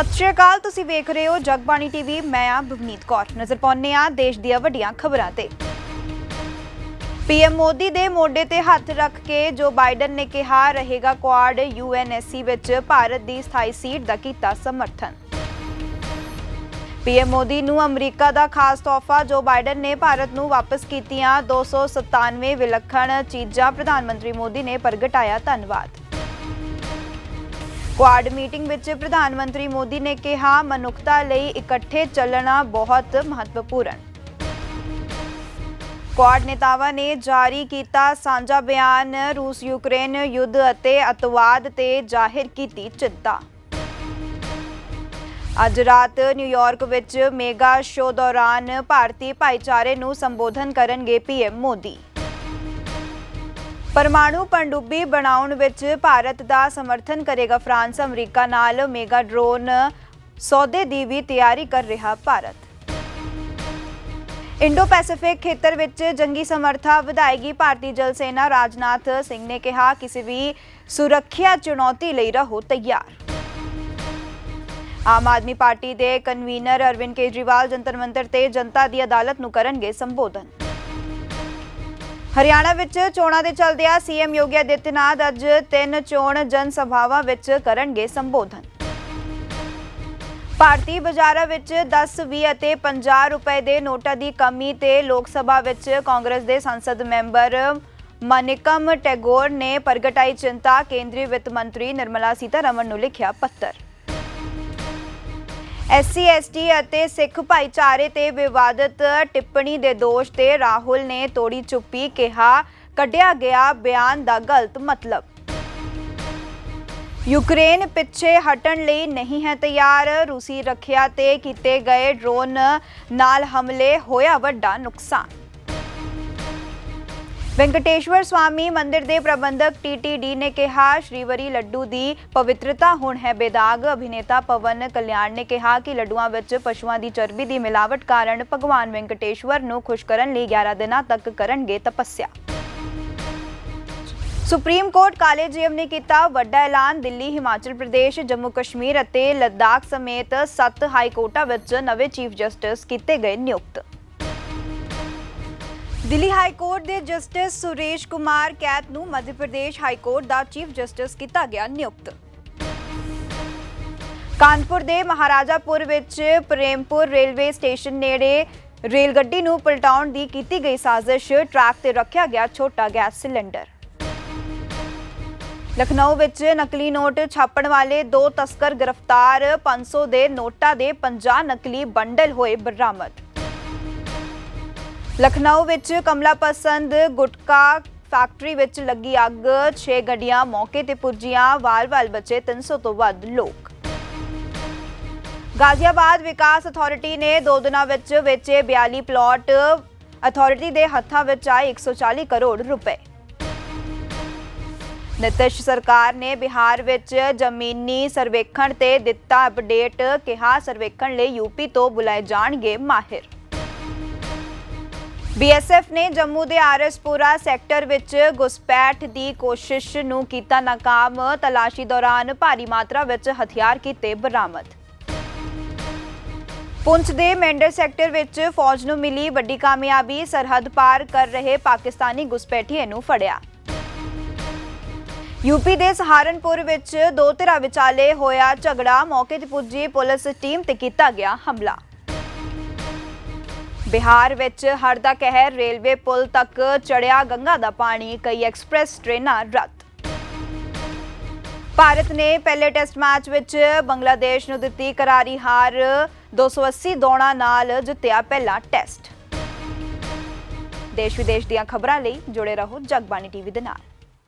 ਸਤਿ ਸ਼੍ਰੀ ਅਕਾਲ, ਤੁਸੀਂ ਵੇਖ ਰਹੇ ਹੋ ਜਗਬਾਣੀ ਟੀਵੀ, ਮੈਂ ਆ ਬਵਨੀਤ ਕੌਰ। ਨਜ਼ਰ ਪਾਉਂਦੇ ਆ ਦੇਸ਼ ਦੀਆਂ ਵੱਡੀਆਂ ਖਬਰਾਂ ਤੇ। ਪੀਐਮ ਮੋਦੀ ਦੇ ਮੋਢੇ ਤੇ ਹੱਥ ਰੱਖ ਕੇ ਜੋ ਬਾਈਡਨ ਨੇ ਕਿਹਾ, ਰਹੇਗਾ ਕੁਆਡ ਯੂਐਨਐਸਸੀ ਵਿੱਚ ਭਾਰਤ ਦੀ ਸਥਾਈ ਸੀਟ ਦਾ ਕੀਤਾ ਸਮਰਥਨ। ਪੀਐਮ ਮੋਦੀ ਨੂੰ ਅਮਰੀਕਾ ਦਾ ਖਾਸ ਤੋਹਫਾ, ਜੋ ਬਾਈਡਨ ਨੇ ਭਾਰਤ ਨੂੰ ਵਾਪਸ ਕੀਤੀਆਂ 297 ਵਿਲੱਖਣ ਚੀਜ਼ਾਂ ਪ੍ਰਧਾਨ ਮੰਤਰੀ ਮੋਦੀ ਨੇ ਪ੍ਰਗਟਾਇਆ ਧੰਨਵਾਦ। ਕੁਆਡ ਮੀਟਿੰਗ ਵਿੱਚ ਪ੍ਰਧਾਨ ਮੰਤਰੀ ਮੋਦੀ ਨੇ ਕਿਹਾ, ਮਨੁੱਖਤਾ ਲਈ ਇਕੱਠੇ ਚੱਲਣਾ ਬਹੁਤ ਮਹੱਤਵਪੂਰਨ। ਕੁਆਡ ਨੇਤਾਵਾਂ ਨੇ ਜਾਰੀ ਕੀਤਾ ਸਾਂਝਾ ਬਿਆਨ, ਰੂਸ ਯੂਕਰੇਨ ਯੁੱਧ ਅਤੇ ਅਤਵਾਦ ਤੇ ਜ਼ਾਹਿਰ ਕੀਤੀ ਚਿੰਤਾ। ਅੱਜ ਰਾਤ ਨਿਊਯਾਰਕ ਵਿੱਚ ਮੇਗਾ ਸ਼ੋਅ ਦੌਰਾਨ ਭਾਰਤੀ ਭਾਈਚਾਰੇ ਨੂੰ ਸੰਬੋਧਨ ਕਰਨਗੇ ਪੀਐਮ ਮੋਦੀ। ਪਰਮਾਣੂ ਪਣਡੁੱਬੀ ਬਣਾਉਣ ਵਿੱਚ ਭਾਰਤ ਦਾ ਸਮਰਥਨ ਕਰੇਗਾ ਫਰਾਂਸ, ਅਮਰੀਕਾ ਨਾਲ ਮੇਗਾ ਡਰੋਨ ਸੌਦੇ ਦੀ ਵੀ ਤਿਆਰੀ ਕਰ ਰਿਹਾ ਭਾਰਤ। ਇੰਡੋ ਪੈਸੀਫਿਕ ਖੇਤਰ ਵਿੱਚ ਜੰਗੀ ਸਮਰੱਥਾ ਵਧਾਏਗੀ ਭਾਰਤੀ ਜਲ ਸੈਨਾ। ਰਾਜਨਾਥ ਸਿੰਘ ਨੇ ਕਿਹਾ, ਕਿਸੇ ਵੀ ਸੁਰੱਖਿਆ ਚੁਣੌਤੀ ਲਈ ਰਹੋ ਤਿਆਰ। ਆਮ ਆਦਮੀ ਪਾਰਟੀ ਦੇ ਕਨਵੀਨਰ ਅਰਵਿੰਦ ਕੇਜਰੀਵਾਲ ਜੰਤਰ ਮੰਤਰ ਤੇ ਜਨਤਾ ਦੀ ਅਦਾਲਤ ਨੂੰ ਕਰਨਗੇ ਸੰਬੋਧਨ। ਹਰਿਆਣਾ ਵਿੱਚ ਚੋਣਾਂ ਦੇ ਚਲਦਿਆਂ ਸੀਐਮ ਯੋਗੀ ਆਦਿੱਤਿਆਨਾਥ ਅੱਜ ਤਿੰਨ ਚੋਣ ਜਨ ਸਭਾਵਾਂ ਵਿੱਚ ਕਰਨਗੇ ਸੰਬੋਧਨ। ਭਾਰਤੀ ਬਾਜ਼ਾਰਾਂ ਵਿੱਚ 10 20 ਅਤੇ 50 ਰੁਪਏ ਦੇ ਨੋਟਾਂ ਦੀ ਕਮੀ ਤੇ ਲੋਕ ਸਭਾ ਵਿੱਚ ਕਾਂਗਰਸ ਦੇ ਸੰਸਦ ਮੈਂਬਰ ਮਨਿਕਮ ਟੈਗੋਰ ਨੇ ਪ੍ਰਗਟਾਈ ਚਿੰਤਾ, ਕੇਂਦਰੀ ਵਿੱਤ ਮੰਤਰੀ ਨਿਰਮਲਾ ਸੀਤਾਰਮਨ ਨੂੰ ਲਿਖਿਆ ਪੱਤਰ। ਐਸਸੀ, ਐਸਟੀ ਅਤੇ ਸਿੱਖ ਭਾਈਚਾਰੇ ਤੇ ਵਿਵਾਦਤ ਟਿੱਪਣੀ ਦੇ ਦੋਸ਼ ਤੇ ਰਾਹੁਲ ਨੇ ਤੋੜੀ ਚੁੱਪੀ ਕਿਹਾ, ਕੱਢਿਆ ਗਿਆ ਬਿਆਨ ਦਾ ਗਲਤ ਮਤਲਬ। ਯੂਕਰੇਨ ਪਿੱਛੇ ਹਟਣ ਲਈ ਨਹੀਂ ਹੈ ਤਿਆਰ, ਰੂਸੀ ਰੱਖਿਆ ਤੇ ਕੀਤੇ ਗਏ ਡਰੋਨ ਨਾਲ ਹਮਲੇ, ਹੋਇਆ ਵੱਡਾ ਨੁਕਸਾਨ। ਵੈਂਕਟੇਸ਼ਵਰ ਸਵਾਮੀ ਮੰਦਿਰ ਦੇ ਪ੍ਰਬੰਧਕ ਟੀਟੀਡੀ ਨੇ ਕਿਹਾ ਸ਼੍ਰੀਵਰੀ ਲੱਡੂ ਦੀ ਪਵਿੱਤਰਤਾ ਹੁਣ ਹੈ ਬੇਦਾਗ। ਅਭਿਨੇਤਾ ਪਵਨ ਕਲਿਆਣ ਨੇ ਕਿਹਾ ਕਿ ਲੱਡੂਆਂ ਵਿੱਚ ਪਸ਼ੂਆਂ ਦੀ ਚਰਬੀ ਦੀ ਮਿਲਾਵਟ ਕਾਰਨ ਭਗਵਾਨ ਵੈਂਕਟੇਸ਼ਵਰ ਨੂੰ ਖੁਸ਼ ਕਰਨ ਲਈ 11 ਦਿਨਾਂ ਤੱਕ ਕਰਨਗੇ ਤਪੱਸਿਆ। ਸੁਪਰੀਮ ਕੋਰਟ ਕਾਲੇ ਜੀਐਮ ਨੇ ਕੀਤਾ ਵੱਡਾ ਐਲਾਨ। ਦਿੱਲੀ, ਹਿਮਾਚਲ ਪ੍ਰਦੇਸ਼, ਜੰਮੂ ਕਸ਼ਮੀਰ ਅਤੇ ਲੱਦਾਖ ਸਮੇਤ 7 ਹਾਈ ਕੋਰਟਾਂ ਵਿੱਚ ਨਵੇਂ ਚੀਫ ਜਸਟਿਸ ਕੀਤੇ ਗਏ ਨਿਯੁਕਤ। ਦਿੱਲੀ ਹਾਈ ਕੋਰਟ ਦੇ ਜਸਟਿਸ ਸੁਰੇਸ਼ ਕੁਮਾਰ ਕੈਤ ਨੂੰ ਮੱਧ ਪ੍ਰਦੇਸ਼ ਹਾਈ ਕੋਰਟ ਦਾ ਚੀਫ ਜਸਟਿਸ ਕੀਤਾ ਗਿਆ ਨਿਯੁਕਤ। ਕਾਨਪੁਰ ਦੇ ਮਹਾਰਾਜਾਪੁਰ ਵਿੱਚ ਪ੍ਰੇਮਪੁਰ ਰੇਲਵੇ ਸਟੇਸ਼ਨ ਨੇੜੇ ਰੇਲ ਗੱਡੀ ਨੂੰ ਪਲਟਾਉਣ ਦੀ ਕੀਤੀ ਗਈ ਸਾਜ਼ਿਸ਼, ਟਰੈਕ ਤੇ ਰੱਖਿਆ ਗਿਆ ਛੋਟਾ ਗੈਸ ਸਿਲੰਡਰ। ਲਖਨਊ ਵਿੱਚ ਨਕਲੀ ਨੋਟ ਛਾਪਣ ਵਾਲੇ ਦੋ ਤਸਕਰ ਗ੍ਰਿਫਤਾਰ 500 ਦੇ ਨੋਟਾਂ ਦੇ 50 ਨਕਲੀ ਬੰਡਲ ਹੋਏ ਬਰਾਮਦ। ਲਖਨਊ ਵਿੱਚ ਕਮਲਾ ਪਸੰਦ ਗੁਟਕਾ ਫੈਕਟਰੀ ਵਿੱਚ ਲੱਗੀ ਅੱਗ। 6 ਗੱਡੀਆਂ ਮੌਕੇ ਤੇ ਪੁੱਜੀਆਂ, ਵਾਲ-ਵਾਲ ਬਚੇ 300 ਤੋਂ ਵੱਧ ਲੋਕ। ਗਾਜ਼ੀਆਬਾਦ ਵਿਕਾਸ ਅਥਾਰਟੀ ਨੇ ਦੋ ਦਿਨਾਂ ਵਿੱਚ ਵੇਚੇ 42 ਪਲਾਟ ਅਥਾਰਟੀ ਦੇ ਹੱਥਾਂ ਵਿੱਚ ਆਏ 140 ਕਰੋੜ ਰੁਪਏ। ਨਿਤਿਸ਼ ਸਰਕਾਰ ਨੇ ਬਿਹਾਰ ਵਿੱਚ ਜ਼ਮੀਨੀ ਸਰਵੇਖਣ ਤੇ ਦਿੱਤਾ ਅਪਡੇਟ, ਕਿਹਾ ਸਰਵੇਖਣ ਲਈ ਯੂਪੀ ਤੋਂ ਬੁਲਾਏ ਜਾਣਗੇ ਮਾਹਿਰ। ਬੀਐਸਐਫ ਨੇ ਜੰਮੂ ਦੇ ਆਰਐਸਪੁਰਾ ਸੈਕਟਰ ਵਿੱਚ ਘੁਸਪੈਠ ਦੀ ਕੋਸ਼ਿਸ਼ ਨੂੰ ਕੀਤਾ ਨਾਕਾਮ। ਤਲਾਸ਼ੀ ਦੌਰਾਨ ਭਾਰੀ ਮਾਤਰਾ ਵਿੱਚ ਹਥਿਆਰ ਕੀਤੇ ਬਰਾਮਦ। ਪੁੰਛ ਦੇ ਮੈਂਡਰ ਸੈਕਟਰ ਵਿੱਚ ਫੌਜ ਨੂੰ ਮਿਲੀ ਵੱਡੀ ਕਾਮਯਾਬੀ। ਸਰਹੱਦ ਪਾਰ ਕਰ ਰਹੇ ਪਾਕਿਸਤਾਨੀ ਘੁਸਪੈਠੀਏ ਨੂੰ ਫੜਿਆ। ਯੂਪੀ ਦੇ ਸਹਾਰਨਪੁਰ ਵਿੱਚ ਦੋ ਧਿਰਾਂ ਵਿਚਾਲੇ ਹੋਇਆ ਝਗੜਾ। ਮੌਕੇ ਤੇ ਪੁੱਜੀ ਪੁਲਿਸ ਟੀਮ ਤੇ ਕੀਤਾ ਗਿਆ ਹਮਲਾ। ਬਿਹਾਰ ਵਿੱਚ ਹੜ੍ਹ ਦਾ ਕਹਿਰ, ਰੇਲਵੇ ਪੁਲ ਤੱਕ ਚੜਿਆ ਗੰਗਾ ਦਾ ਪਾਣੀ, ਕਈ ਐਕਸਪ੍ਰੈਸ ਟ੍ਰੇਨਾਂ ਰੱਦ। ਭਾਰਤ ਨੇ ਪਹਿਲੇ ਟੈਸਟ ਮੈਚ ਵਿੱਚ ਬੰਗਲਾਦੇਸ਼ ਨੂੰ ਦਿੱਤੀ ਕਰਾਰੀ ਹਾਰ 280 ਦੌੜਾਂ ਨਾਲ ਜਿੱਤਿਆ ਪਹਿਲਾ ਟੈਸਟ। ਦੇਸ਼ ਵਿਦੇਸ਼ ਦੀਆਂ ਖਬਰਾਂ ਲਈ ਜੁੜੇ ਰਹੋ ਜਗਬਾਣੀ ਟੀਵੀ ਦੇ ਨਾਲ।